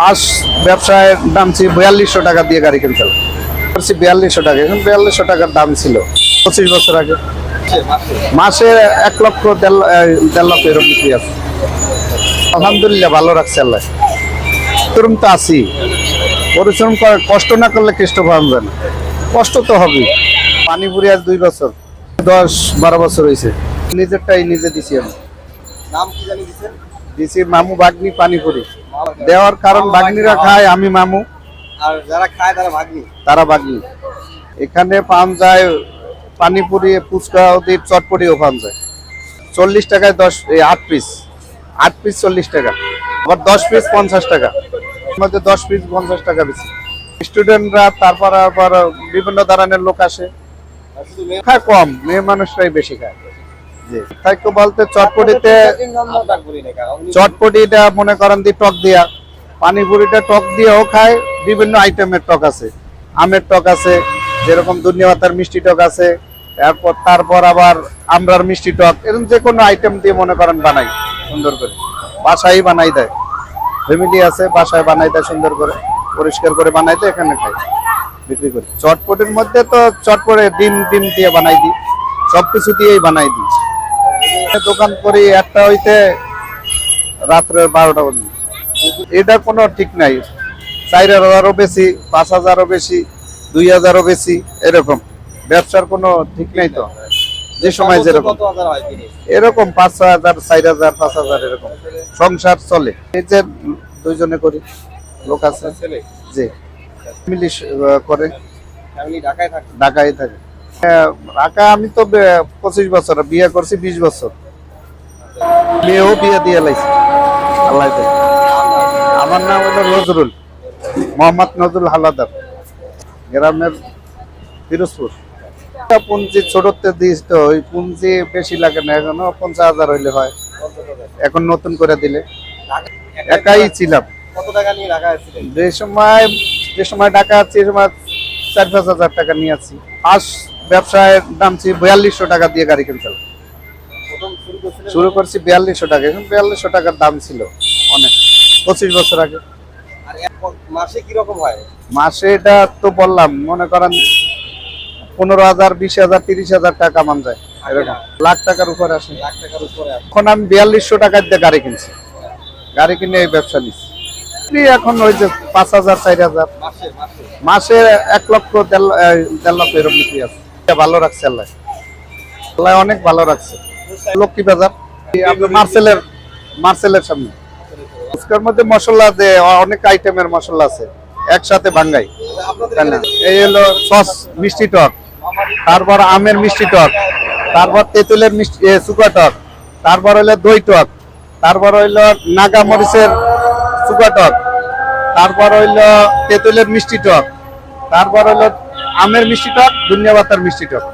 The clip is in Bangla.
আজ ব্যবসায় নামছি বিয়াল্লিশশো টাকা দিয়ে গাড়ি কিনতে করছি বিয়াল্লিশশো টাকা এখন বিয়াল্লিশশো টাকার দাম ছিল। পঁচিশ বছর আগে। মাসে এক লক্ষ দেড় লক্ষ এরকম বিক্রি আছে। আলহামদুলিল্লাহ ভালো রাখছে আল্লাহ। পরিশ্রম তো আছি। পরিশ্রম কর- কষ্ট না করলে খ্রিস্ট পাওয়া যায় না কষ্ট তো হবে পানিপুরি আজ দুই বছর। দশ বারো বছর হয়েছে নিজেরটাই নিজে দিছি আমি। নাম কি জানি দিছি মামু বাগনি পানিপুরি। দেওয়ার কারণ বাগনিরা খায় আমি মামু। আর যারা খায় তারা ভাগ্নি। তারা বাগনি এখানে পান যায় পানিপুরি ফুচকা ওদের চটপটিও পান যায়। চল্লিশ টাকায় দশ এই আট পিস আট পিস চল্লিশ টাকা। আবার দশ পিস পঞ্চাশ টাকা। মধ্যে দশ পিস পঞ্চাশ টাকা বেশি। স্টুডেন্টরা তারপর আবার বিভিন্ন ধরনের লোক আসে। খায় কম মেয়ে মানুষরাই বেশি খায়। জি। তাই তো বলতে চটপটিতে চটপটিটা মনে করেন টক দিয়া। পানিপুরিটা টক দিয়েও খায়, বিভিন্ন আইটেমের টক আছে। আমের টক আছে, যেরকম দুনিয়া মিষ্টি টক আছে তারপর তারপর আবার আমরার মিষ্টি টক, এরকম যে কোনো আইটেম দিয়ে মনে করেন বানাই, সুন্দর করে। বাসায় বানাই দেয়। ফ্যামিলি আছে, বাসায় বানাই দেয়, সুন্দর করে, পরিষ্কার করে বানাই দেয়, এখানে খাই বিক্রি করি। চটপটির মধ্যে তো চটপটে ডিম ডিম দিয়ে বানাই দিই। সব কিছু দিয়েই বানাই দিই। দোকান করি একটা হইতে রাত্রের বারোটা পর্যন্ত এটা কোনো ঠিক নাই। চার হাজারও বেশি পাঁচ হাজারও বেশি দুই হাজারও বেশি এরকম। ব্যবসার কোনো ঠিক নাই তো। যে সময় যেরকম। এরকম পাঁচ হাজার চার হাজার পাঁচ হাজার এরকম। সংসার চলে। এই যে দুইজনে করি লোক আছে। যে ফ্যামিলি করে। ঢাকায় থাকে? ঢাকায় থাকে। ঢাকা আমি তো পঁচিশ বছর বিয়ে করছি বিশ বছর। মেয়েও বিয়ে দিয়ে লাইছি। আল্লাহ আমার নাম হলো নজরুল মোহাম্মদ নজরুল হালাদার গ্রামের পিরোজপুর একটা পুঞ্জি ছোটতে দিস তো ওই পুঞ্জি বেশি লাগে না এখনও পঞ্চাশ হাজার হইলে হয়। এখন নতুন করে দিলে। একাই ছিলাম। যে সময় যে সময় টাকা আছে সে সময় চার পাঁচ হাজার টাকা নিয়ে আছি। আজ ব্যবসায় নামছি বিয়াল্লিশশো টাকা দিয়ে গাড়ি কিনতে শুরু করছি বিয়াল্লিশশো টাকা। এখন বিয়াল্লিশশো টাকার দাম ছিল অনেক পঁচিশ বছর আগে। মাসে হয়? এটা তো বললাম মনে করেন পনেরো হাজার বিশ হাজার তিরিশ হাজার টাকা মান যায় এরকম। লাখ টাকার উপরে আসে। লাখ টাকার উপরে এখন আমি বিয়াল্লিশশো টাকার দিয়ে গাড়ি কিনছি। গাড়ি কিনে এই ব্যবসা নিচ্ছি এখন ওই যে পাঁচ হাজার চার হাজার। মাসে এক লক্ষ দেড় লক্ষ এরকম আছে। এটা ভালো রাখছে আল্লাহ। আল্লাহ অনেক ভালো রাখছে। লক্ষ্মী বাজার। মার্সেলের মার্সেলের সামনে। ফুচকার মধ্যে মশলা দে অনেক আইটেমের মশলা আছে। একসাথে না? এই হলো সস মিষ্টি টক। তারপর আমের মিষ্টি টক। তারপর তেঁতুলের মিষ্টি শুকা টক। তারপর হইল দই টক। তারপর হইল নাগা মরিচের শুকা টক। তারপর হইল তেঁতুলের মিষ্টি টক। তারপর হইল আমের মিষ্টি টক দুনিয়া বাতার মিষ্টি টক।